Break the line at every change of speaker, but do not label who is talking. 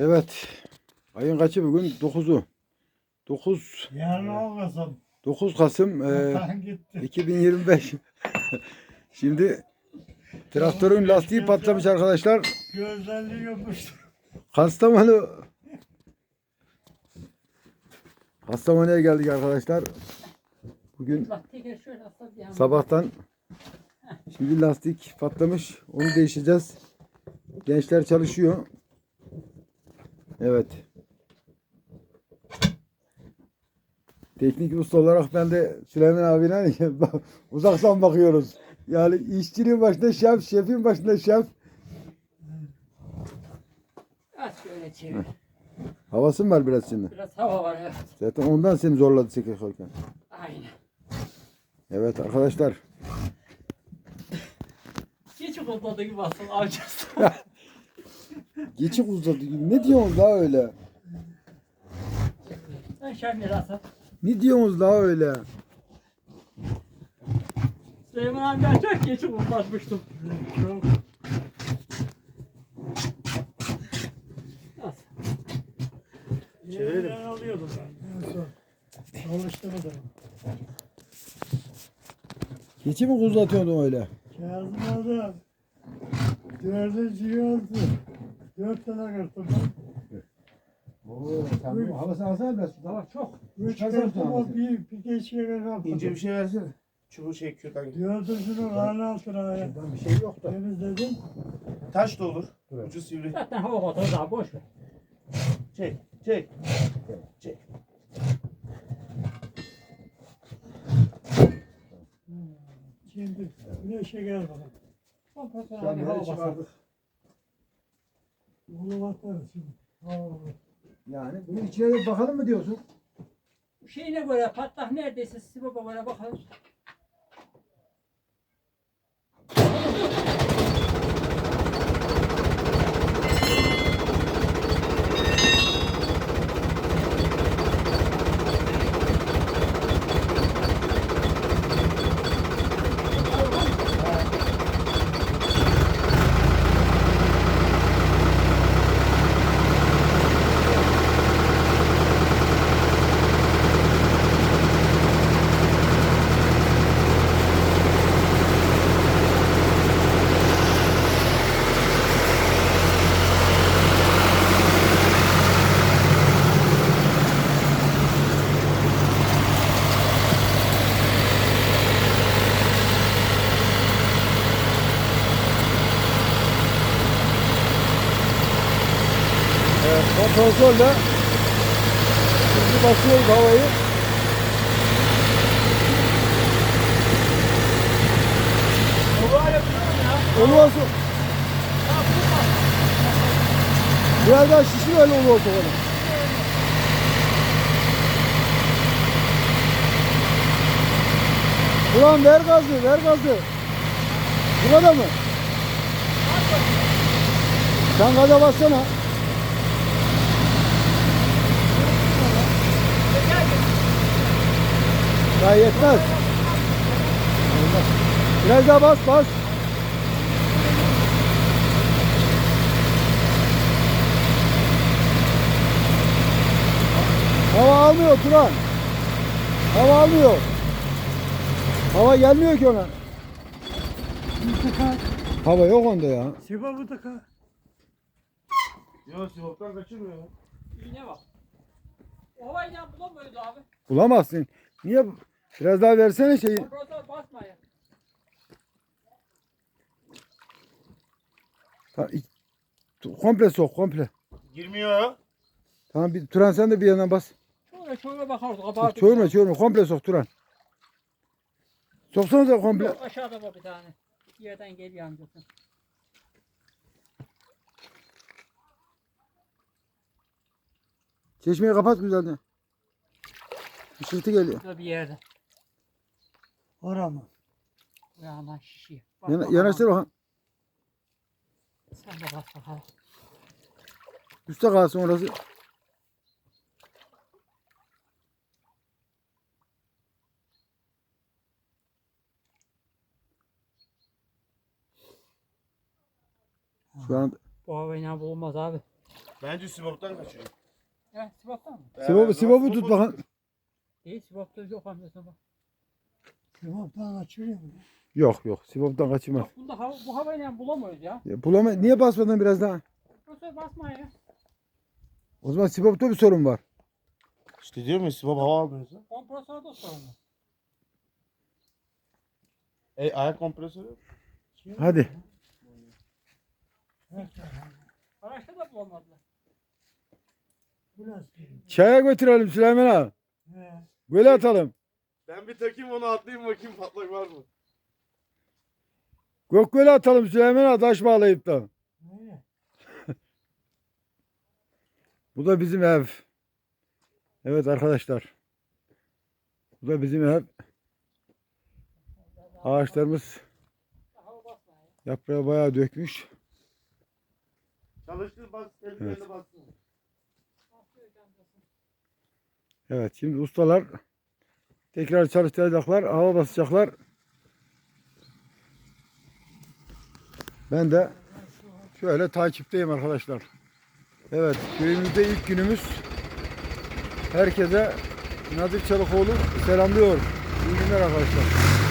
Evet. Ayın kaçı bugün? 9'u. 9
Yarın olmasın.
9 Kasım e,
gitti.
2025. Şimdi traktörün lastiği patlamış arkadaşlar.
Gözlerini yapıştı.
Kastamonu Kastamonu'ya geldik arkadaşlar. Bugün
Bak teker şöyle atsa bir yana.
sabahtan şimdi lastik patlamış. Onu değişeceğiz. Gençler çalışıyor. Evet. Teknik usta olarak ben de Süleyman abine uzaktan bakıyoruz. Yani işçiliğin başında şef, şefin başında şef.
At şöyle çevir.
Havası mı var biraz şimdi?
Biraz hava var evet.
Zaten ondan seni zorladı çekerken.
Aynen.
Evet arkadaşlar.
Hiç umutladığı gibi aslında avcısı.
Geçik uzadı. Ne diyorsunuz daha öyle? Ne diyorsunuz daha öyle?
Süleyman abi ben çok geç umutlanmıştım.
Çok
At.
Çevirelim. alıyordum ben. En son. Çalıştırmadım.
Keçi mi uzatıyordun öyle?
Kazım adam. Dördüncü yoldu. Dört tane kırptım ben.
Oo, sen bu havasını alsana biraz. Tamam çok.
Üç o
tanesi.
bir, bir geçiye kalktım.
İnce bir şey versene. Çubuğu şey kürdan gibi.
Dördüncünün karnı altına
Buradan bir şey yok da.
temizledim.
Taş da olur.
Evet.
Ucu sivri.
Zaten hava motoru daha boş ver.
Çek, çek. Çek.
Şimdi güneşe gel bakalım.
An
abi
nereye
hava
çıkardık?
Bunu şimdi.
Yani bunun içine de bakalım mı diyorsun?
Şeyine göre patlak neredeyse Sibop'a göre bakalım.
Kontrolle şimdi basıyoruz havayı. Onu olsun. Biraz daha şişir öyle onu olsun. Ulan ver gazı, ver gazı. Burada mı? Sen gaza bassana. Daha yetmez. Biraz daha bas bas. Hava almıyor Turan. Hava almıyor. Hava gelmiyor ki ona. Hava yok onda ya.
Siba mutlaka.
Yok, sivoptan kaçırmıyor. ya.
İğne bak. Havayla bulamıyoruz abi.
Bulamazsın. Niye? Biraz daha versene şeyi. Komple sok komple.
Girmiyor.
Tamam bir Turan sen de bir yandan bas.
Şöyle şöyle bakarız. Kabardık.
Çöğürme çöğürme komple sok Turan. Soksanıza komple.
Yok, aşağıda var bir tane. Bir yerden geliyor amcası.
Çeşmeyi kapat güzelce. Işıltı geliyor.
Burada bir yerde.
Ora mı?
Ayağından şişiyor. Bak
Yana,
bakalım.
yanaştır bakalım.
Sen de bak bakalım.
Üste kalsın orası. Şu an
Bu havayla bulunmaz abi.
Bence Sibop'tan kaçıyor.
Ya Sivas'tan mı?
Sibop'u Sibop'u tut bakın.
Değil Sivas'ta yok amca sabah.
Kebaptan açılıyor mu?
Yok yok Sibop'tan kaçırmaz.
Bak bunda hava, bu havayla bulamıyoruz ya.
Ya, Bulamay Niye basmadın biraz daha?
Profesör basma ya.
O zaman Sibop'ta bir sorun var.
İşte diyor mu Sibop hava almıyorsa?
Kompresörde sorunu.
E ayak kompresörü.
Hadi.
Araçta da bulamadılar.
Bu nasıl?
Çaya götürelim Süleyman abi.
He.
Böyle atalım.
Ben bir takayım onu atlayayım bakayım patlak var mı?
Gökgöl'e atalım Süleyman abi taş bağlayıp da. Bu da bizim ev. Evet arkadaşlar. Bu da bizim ev. Ağaçlarımız yaprağı bayağı dökmüş.
Çalıştır bas, elini
Evet.
evet.
Evet şimdi ustalar tekrar çalıştıracaklar. Hava basacaklar. Ben de şöyle takipteyim arkadaşlar. Evet köyümüzde ilk günümüz. Herkese Nazif Çalıkoğlu selamlıyor. İyi günler arkadaşlar.